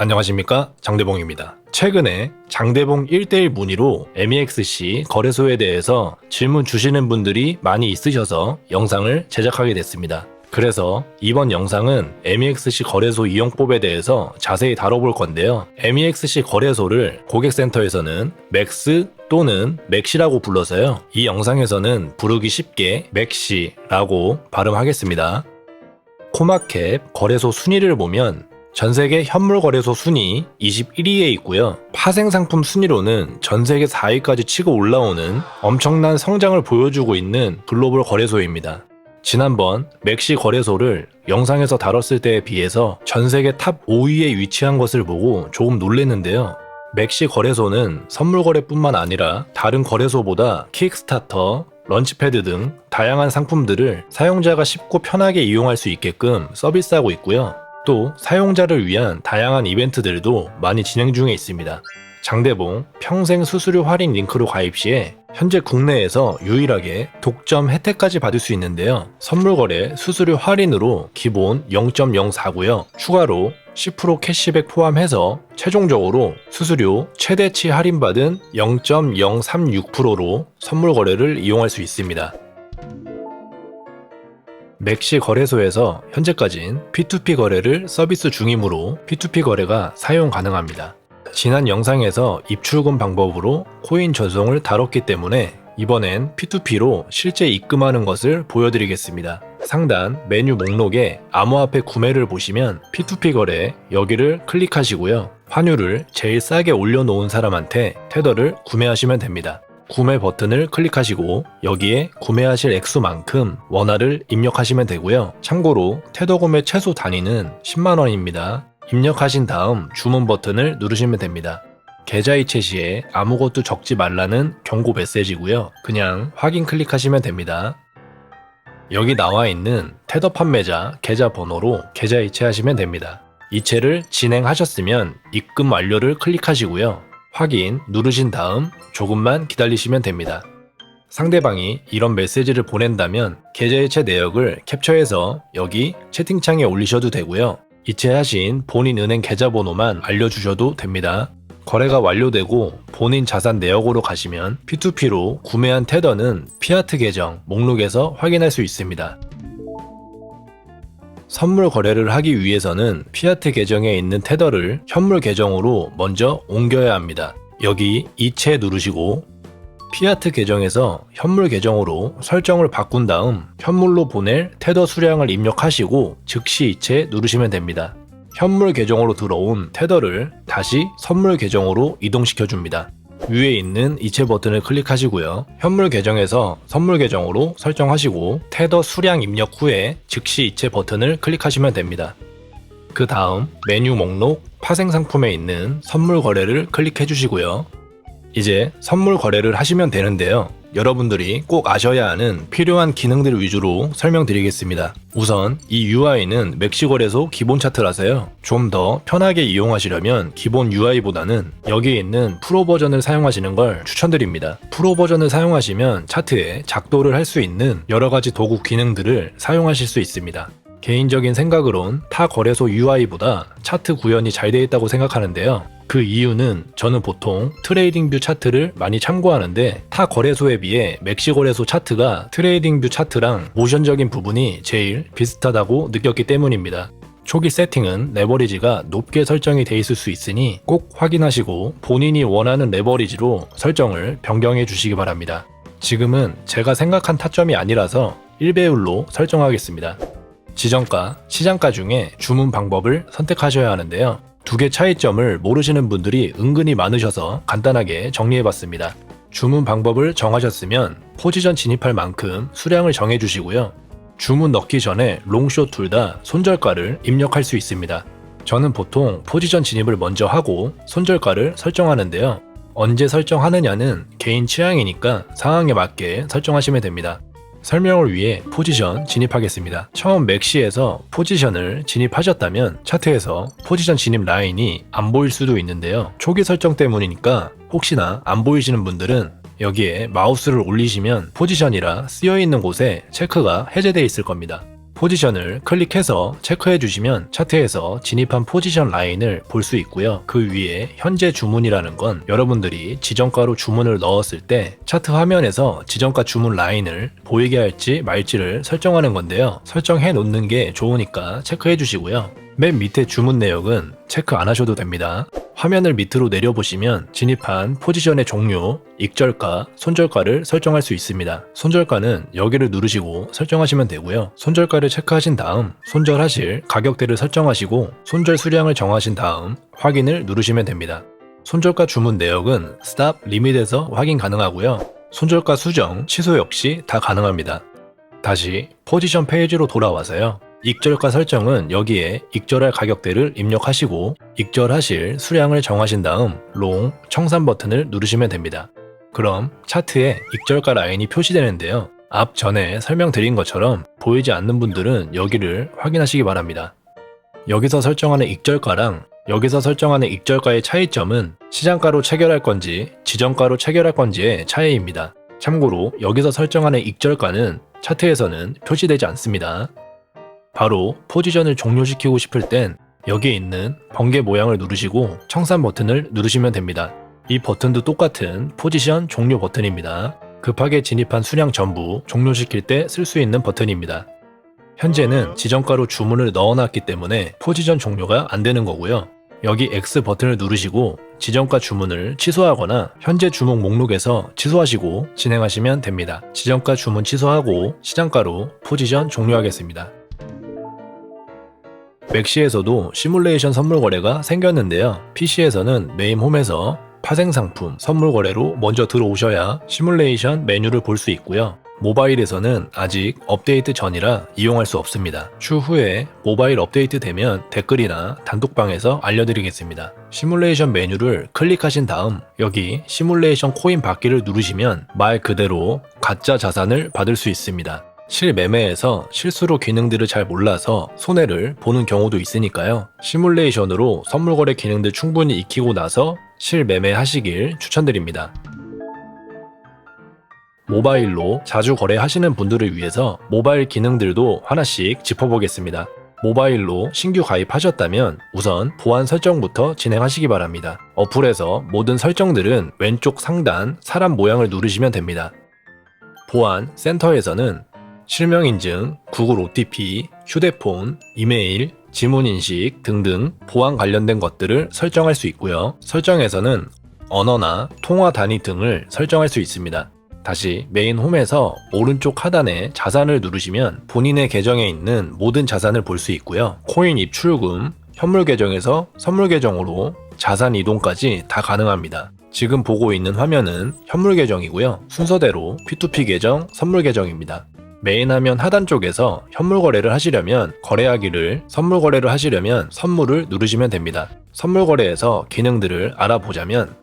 안녕하십니까 장대봉입니다. 최근에 장대봉 1대1 문의로 MEXC 거래소에 대해서 질문 주시는 분들이 많이 있으셔서 영상을 제작하게 됐습니다. 그래서 이번 영상은 MEXC 거래소 이용법에 대해서 자세히 다뤄볼 건데요. MEXC 거래소를 고객센터에서는 맥스 또는 맥시라고 불러서요. 이 영상에서는 부르기 쉽게 맥시라고 발음하겠습니다. 코마캡 거래소 순위를 보면 전 세계 현물 거래소 순위 21위에 있고요. 파생 상품 순위로는 전 세계 4위까지 치고 올라오는 엄청난 성장을 보여주고 있는 글로벌 거래소입니다. 지난번 맥시 거래소를 영상에서 다뤘을 때에 비해서 전 세계 탑 5위에 위치한 것을 보고 조금 놀랐는데요. 맥시 거래소는 선물 거래뿐만 아니라 다른 거래소보다 킥스타터, 런치패드 등 다양한 상품들을 사용자가 쉽고 편하게 이용할 수 있게끔 서비스하고 있고요. 또 사용자를 위한 다양한 이벤트들도 많이 진행 중에 있습니다. 장대봉 평생 수수료 할인 링크로 가입 시에 현재 국내에서 유일하게 독점 혜택까지 받을 수 있는데요. 선물 거래 수수료 할인으로 기본 0.04고요. 추가로 10% 캐시백 포함해서 최종적으로 수수료 최대치 할인받은 0.036%로 선물 거래를 이용할 수 있습니다. 맥시 거래소에서 현재까진 P2P 거래를 서비스 중이므로 P2P 거래가 사용 가능합니다. 지난 영상에서 입출금 방법으로 코인 전송을 다뤘기 때문에 이번엔 P2P로 실제 입금하는 것을 보여드리겠습니다. 상단 메뉴 목록에 암호화폐 구매를 보시면 P2P 거래 여기를 클릭하시고요. 환율을 제일 싸게 올려놓은 사람한테 테더를 구매하시면 됩니다. 구매 버튼을 클릭하시고 여기에 구매하실 액수만큼 원화를 입력하시면 되고요. 참고로 테더 구매 최소 단위는 10만원입니다. 입력하신 다음 주문 버튼을 누르시면 됩니다. 계좌 이체 시에 아무것도 적지 말라는 경고 메시지고요. 그냥 확인 클릭하시면 됩니다. 여기 나와 있는 테더 판매자 계좌 번호로 계좌 이체하시면 됩니다. 이체를 진행하셨으면 입금 완료를 클릭하시고요. 확인 누르신 다음 조금만 기다리시면 됩니다. 상대방이 이런 메시지를 보낸다면 계좌 이체 내역을 캡처해서 여기 채팅창에 올리셔도 되고요. 이체하신 본인 은행 계좌번호만 알려주셔도 됩니다. 거래가 완료되고 본인 자산 내역으로 가시면 P2P로 구매한 테더는 피아트 계정 목록에서 확인할 수 있습니다. 선물 거래를 하기 위해서는 피아트 계정에 있는 테더를 현물 계정으로 먼저 옮겨야 합니다. 여기 이체 누르시고 피아트 계정에서 현물 계정으로 설정을 바꾼 다음 현물로 보낼 테더 수량을 입력하시고 즉시 이체 누르시면 됩니다. 현물 계정으로 들어온 테더를 다시 선물 계정으로 이동시켜 줍니다. 위에 있는 이체 버튼을 클릭하시고요. 현물 계정에서 선물 계정으로 설정하시고 테더 수량 입력 후에 즉시 이체 버튼을 클릭하시면 됩니다. 그 다음 메뉴 목록 파생 상품에 있는 선물 거래를 클릭해 주시고요. 이제 선물 거래를 하시면 되는데요. 여러분들이 꼭 아셔야 하는 필요한 기능들 위주로 설명드리겠습니다. 우선 이 UI는 맥시거래소 기본 차트라서요. 좀 더 편하게 이용하시려면 기본 UI보다는 여기에 있는 프로 버전을 사용하시는 걸 추천드립니다. 프로 버전을 사용하시면 차트에 작도를 할 수 있는 여러 가지 도구 기능들을 사용하실 수 있습니다. 개인적인 생각으론 타 거래소 UI보다 차트 구현이 잘 되어 있다고 생각하는데요. 그 이유는 저는 보통 트레이딩 뷰 차트를 많이 참고하는데 타 거래소에 비해 맥시 거래소 차트가 트레이딩 뷰 차트랑 모션적인 부분이 제일 비슷하다고 느꼈기 때문입니다. 초기 세팅은 레버리지가 높게 설정이 돼 있을 수 있으니 꼭 확인하시고 본인이 원하는 레버리지로 설정을 변경해 주시기 바랍니다. 지금은 제가 생각한 타점이 아니라서 1배율로 설정하겠습니다. 지정가, 시장가 중에 주문 방법을 선택하셔야 하는데요. 두 개 차이점을 모르시는 분들이 은근히 많으셔서 간단하게 정리해봤습니다. 주문 방법을 정하셨으면 포지션 진입할 만큼 수량을 정해주시고요. 주문 넣기 전에 롱숏 둘 다 손절가를 입력할 수 있습니다. 저는 보통 포지션 진입을 먼저 하고 손절가를 설정하는데요. 언제 설정하느냐는 개인 취향이니까 상황에 맞게 설정하시면 됩니다. 설명을 위해 포지션 진입하겠습니다. 처음 맥시에서 포지션을 진입하셨다면 차트에서 포지션 진입 라인이 안 보일 수도 있는데요. 초기 설정 때문이니까 혹시나 안 보이시는 분들은 여기에 마우스를 올리시면 포지션이라 쓰여 있는 곳에 체크가 해제되어 있을 겁니다. 포지션을 클릭해서 체크해 주시면 차트에서 진입한 포지션 라인을 볼 수 있고요. 그 위에 현재 주문이라는 건 여러분들이 지정가로 주문을 넣었을 때 차트 화면에서 지정가 주문 라인을 보이게 할지 말지를 설정하는 건데요. 설정해 놓는 게 좋으니까 체크해 주시고요. 맨 밑에 주문 내역은 체크 안 하셔도 됩니다. 화면을 밑으로 내려보시면 진입한 포지션의 종류, 익절가, 손절가를 설정할 수 있습니다. 손절가는 여기를 누르시고 설정하시면 되고요. 손절가를 체크하신 다음 손절하실 가격대를 설정하시고 손절 수량을 정하신 다음 확인을 누르시면 됩니다. 손절가 주문 내역은 스탑 리밋에서 확인 가능하고요. 손절가 수정, 취소 역시 다 가능합니다. 다시 포지션 페이지로 돌아와서요. 익절가 설정은 여기에 익절할 가격대를 입력하시고 익절하실 수량을 정하신 다음 롱, 청산 버튼을 누르시면 됩니다. 그럼 차트에 익절가 라인이 표시되는데요. 앞 전에 설명드린 것처럼 보이지 않는 분들은 여기를 확인하시기 바랍니다. 여기서 설정하는 익절가랑 여기서 설정하는 익절가의 차이점은 시장가로 체결할 건지 지정가로 체결할 건지의 차이입니다. 참고로 여기서 설정하는 익절가는 차트에서는 표시되지 않습니다. 바로 포지션을 종료시키고 싶을 땐 여기에 있는 번개 모양을 누르시고 청산 버튼을 누르시면 됩니다. 이 버튼도 똑같은 포지션 종료 버튼입니다. 급하게 진입한 수량 전부 종료시킬 때 쓸 수 있는 버튼입니다. 현재는 지정가로 주문을 넣어놨기 때문에 포지션 종료가 안 되는 거고요. 여기 X 버튼을 누르시고 지정가 주문을 취소하거나 현재 주문 목록에서 취소하시고 진행하시면 됩니다. 지정가 주문 취소하고 시장가로 포지션 종료하겠습니다. 맥시에서도 시뮬레이션 선물 거래가 생겼는데요. PC에서는 메인 홈에서 파생 상품 선물 거래로 먼저 들어오셔야 시뮬레이션 메뉴를 볼 수 있고요. 모바일에서는 아직 업데이트 전이라 이용할 수 없습니다. 추후에 모바일 업데이트 되면 댓글이나 단톡방에서 알려드리겠습니다. 시뮬레이션 메뉴를 클릭하신 다음 여기 시뮬레이션 코인 받기를 누르시면 말 그대로 가짜 자산을 받을 수 있습니다. 실매매에서 실수로 기능들을 잘 몰라서 손해를 보는 경우도 있으니까요. 시뮬레이션으로 선물 거래 기능들 충분히 익히고 나서 실매매 하시길 추천드립니다. 모바일로 자주 거래하시는 분들을 위해서 모바일 기능들도 하나씩 짚어보겠습니다. 모바일로 신규 가입하셨다면 우선 보안 설정부터 진행하시기 바랍니다. 어플에서 모든 설정들은 왼쪽 상단 사람 모양을 누르시면 됩니다. 보안 센터에서는 실명 인증, 구글 OTP, 휴대폰, 이메일, 지문 인식 등등 보안 관련된 것들을 설정할 수 있고요. 설정에서는 언어나 통화 단위 등을 설정할 수 있습니다. 다시 메인 홈에서 오른쪽 하단에 자산을 누르시면 본인의 계정에 있는 모든 자산을 볼 수 있고요. 코인 입출금, 현물 계정에서 선물 계정으로 자산 이동까지 다 가능합니다. 지금 보고 있는 화면은 현물 계정이고요. 순서대로 P2P 계정, 선물 계정입니다. 메인 화면 하단 쪽에서 현물 거래를 하시려면 거래하기를 선물 거래를 하시려면 선물을 누르시면 됩니다. 선물 거래에서 기능들을 알아보자면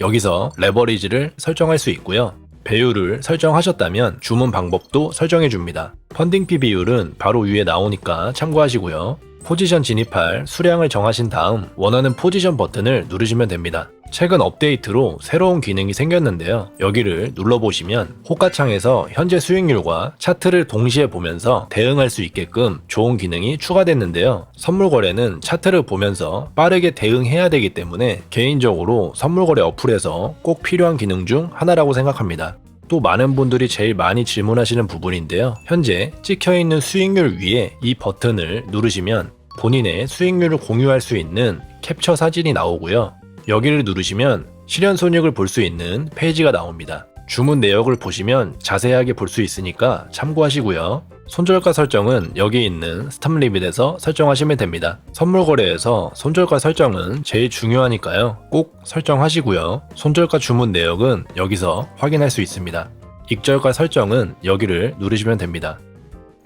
여기서 레버리지를 설정할 수 있고요. 배율을 설정하셨다면 주문 방법도 설정해 줍니다. 펀딩 피 비율은 바로 위에 나오니까 참고하시고요. 포지션 진입할 수량을 정하신 다음 원하는 포지션 버튼을 누르시면 됩니다. 최근 업데이트로 새로운 기능이 생겼는데요. 여기를 눌러보시면 호가창에서 현재 수익률과 차트를 동시에 보면서 대응할 수 있게끔 좋은 기능이 추가됐는데요. 선물 거래는 차트를 보면서 빠르게 대응해야 되기 때문에 개인적으로 선물 거래 어플에서 꼭 필요한 기능 중 하나라고 생각합니다. 또 많은 분들이 제일 많이 질문하시는 부분인데요. 현재 찍혀 있는 수익률 위에 이 버튼을 누르시면 본인의 수익률을 공유할 수 있는 캡처 사진이 나오고요. 여기를 누르시면 실현 손익을 볼 수 있는 페이지가 나옵니다. 주문 내역을 보시면 자세하게 볼 수 있으니까 참고하시고요. 손절가 설정은 여기 있는 스탑 리밋에서 설정하시면 됩니다. 선물 거래에서 손절가 설정은 제일 중요하니까요. 꼭 설정하시고요. 손절가 주문 내역은 여기서 확인할 수 있습니다. 익절가 설정은 여기를 누르시면 됩니다.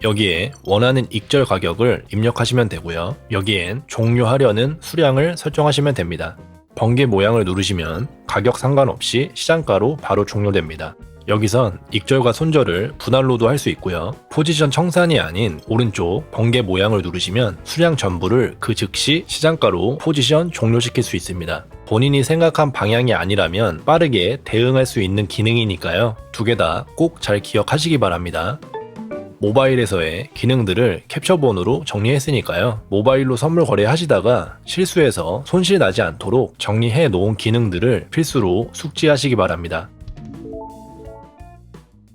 여기에 원하는 익절 가격을 입력하시면 되고요. 여기엔 종료하려는 수량을 설정하시면 됩니다. 번개 모양을 누르시면 가격 상관없이 시장가로 바로 종료됩니다. 여기선 익절과 손절을 분할로도 할 수 있고요. 포지션 청산이 아닌 오른쪽 번개 모양을 누르시면 수량 전부를 그 즉시 시장가로 포지션 종료시킬 수 있습니다. 본인이 생각한 방향이 아니라면 빠르게 대응할 수 있는 기능이니까요. 두 개 다 꼭 잘 기억하시기 바랍니다. 모바일에서의 기능들을 캡처본으로 정리했으니까요. 모바일로 선물 거래하시다가 실수해서 손실 나지 않도록 정리해 놓은 기능들을 필수로 숙지하시기 바랍니다.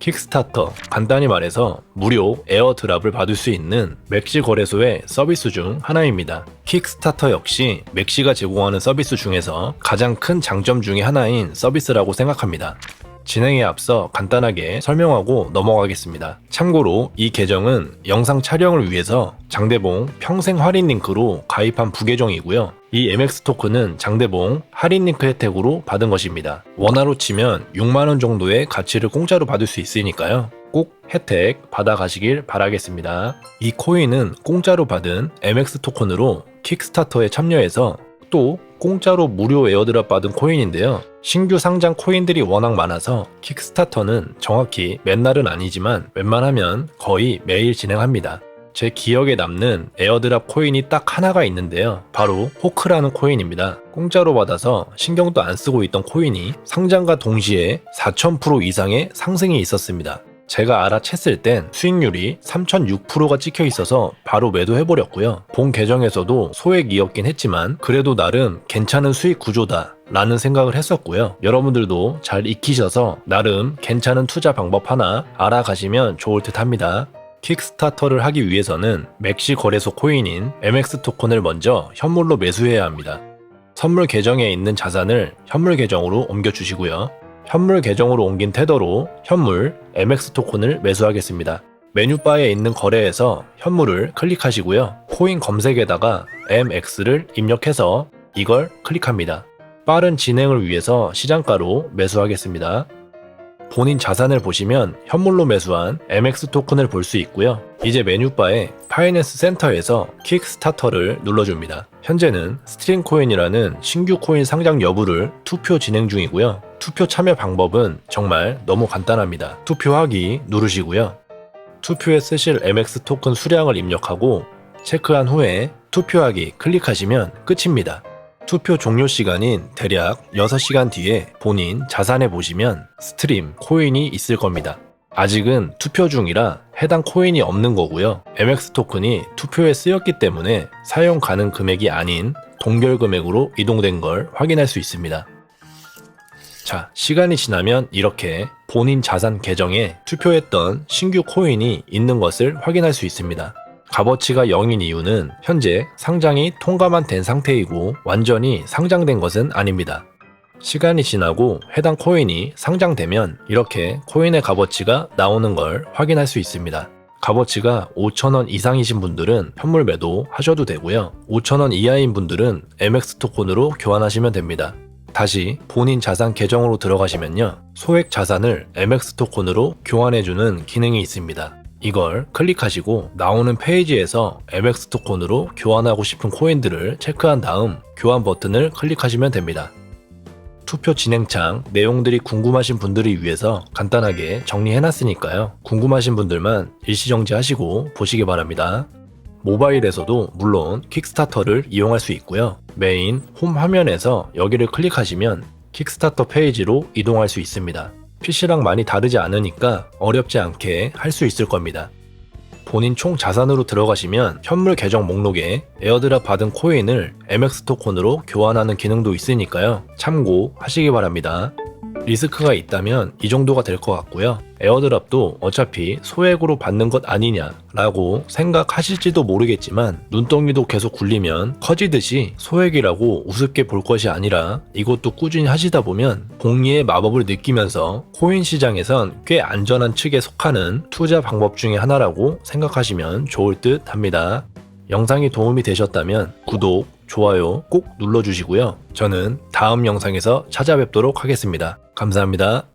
킥스타터, 간단히 말해서 무료 에어드랍을 받을 수 있는 맥시 거래소의 서비스 중 하나입니다. 킥스타터 역시 맥시가 제공하는 서비스 중에서 가장 큰 장점 중의 하나인 서비스라고 생각합니다. 진행에 앞서 간단하게 설명하고 넘어가겠습니다. 참고로 이 계정은 영상 촬영을 위해서 장대봉 평생 할인 링크로 가입한 부계정이고요. 이 MX 토큰은 장대봉 할인 링크 혜택으로 받은 것입니다. 원화로 치면 6만원 정도의 가치를 공짜로 받을 수 있으니까요. 꼭 혜택 받아가시길 바라겠습니다. 이 코인은 공짜로 받은 MX 토큰으로 킥스타터에 참여해서 또 공짜로 무료 에어드랍 받은 코인인데요. 신규 상장 코인들이 워낙 많아서 킥스타터는 정확히 맨날은 아니지만 웬만하면 거의 매일 진행합니다. 제 기억에 남는 에어드랍 코인이 딱 하나가 있는데요. 바로 호크라는 코인입니다. 공짜로 받아서 신경도 안 쓰고 있던 코인이 상장과 동시에 4,000% 이상의 상승이 있었습니다. 제가 알아챘을 땐 수익률이 3,006%가 찍혀 있어서 바로 매도해버렸고요. 본 계정에서도 소액이었긴 했지만 그래도 나름 괜찮은 수익 구조다. 라는 생각을 했었고요. 여러분들도 잘 익히셔서 나름 괜찮은 투자 방법 하나 알아가시면 좋을 듯 합니다. 킥스타터를 하기 위해서는 맥시 거래소 코인인 MX 토큰을 먼저 현물로 매수해야 합니다. 선물 계정에 있는 자산을 현물 계정으로 옮겨주시고요. 현물 계정으로 옮긴 테더로 현물 MX 토큰을 매수하겠습니다. 메뉴바에 있는 거래에서 현물을 클릭하시고요. 코인 검색에다가 MX를 입력해서 이걸 클릭합니다. 빠른 진행을 위해서 시장가로 매수하겠습니다. 본인 자산을 보시면 현물로 매수한 MX 토큰을 볼 수 있고요. 이제 메뉴바에 파이낸스 센터에서 킥스타터를 눌러줍니다. 현재는 스트링 코인이라는 신규 코인 상장 여부를 투표 진행 중이고요. 투표 참여 방법은 정말 너무 간단합니다. 투표하기 누르시고요. 투표에 쓰실 MX 토큰 수량을 입력하고 체크한 후에 투표하기 클릭하시면 끝입니다. 투표 종료 시간인 대략 6시간 뒤에 본인 자산에 보시면 스트림 코인이 있을 겁니다. 아직은 투표 중이라 해당 코인이 없는 거고요. MX 토큰이 투표에 쓰였기 때문에 사용 가능 금액이 아닌 동결 금액으로 이동된 걸 확인할 수 있습니다. 자, 시간이 지나면 이렇게 본인 자산 계정에 투표했던 신규 코인이 있는 것을 확인할 수 있습니다. 값어치가 0인 이유는 현재 상장이 통과만 된 상태이고 완전히 상장된 것은 아닙니다. 시간이 지나고 해당 코인이 상장되면 이렇게 코인의 값어치가 나오는 걸 확인할 수 있습니다. 값어치가 5,000원 이상이신 분들은 현물 매도 하셔도 되고요. 5,000원 이하인 분들은 MX 토큰으로 교환하시면 됩니다. 다시 본인 자산 계정으로 들어가시면요. 소액 자산을 MX 토큰으로 교환해주는 기능이 있습니다. 이걸 클릭하시고 나오는 페이지에서 MX 토큰으로 교환하고 싶은 코인들을 체크한 다음 교환 버튼을 클릭하시면 됩니다. 투표 진행창 내용들이 궁금하신 분들을 위해서 간단하게 정리해놨으니까요. 궁금하신 분들만 일시정지하시고 보시기 바랍니다. 모바일에서도 물론 킥스타터를 이용할 수 있고요. 메인 홈 화면에서 여기를 클릭하시면 킥스타터 페이지로 이동할 수 있습니다. PC랑 많이 다르지 않으니까 어렵지 않게 할 수 있을 겁니다. 본인 총 자산으로 들어가시면 현물 계정 목록에 에어드랍 받은 코인을 MX 토큰으로 교환하는 기능도 있으니까요. 참고하시기 바랍니다. 리스크가 있다면 이 정도가 될 것 같고요. 에어드랍도 어차피 소액으로 받는 것 아니냐라고 생각하실지도 모르겠지만 눈덩이도 계속 굴리면 커지듯이 소액이라고 우습게 볼 것이 아니라 이것도 꾸준히 하시다 보면 공리의 마법을 느끼면서 코인 시장에선 꽤 안전한 측에 속하는 투자 방법 중에 하나라고 생각하시면 좋을 듯 합니다. 영상이 도움이 되셨다면 구독, 좋아요 꼭 눌러주시고요. 저는 다음 영상에서 찾아뵙도록 하겠습니다. 감사합니다.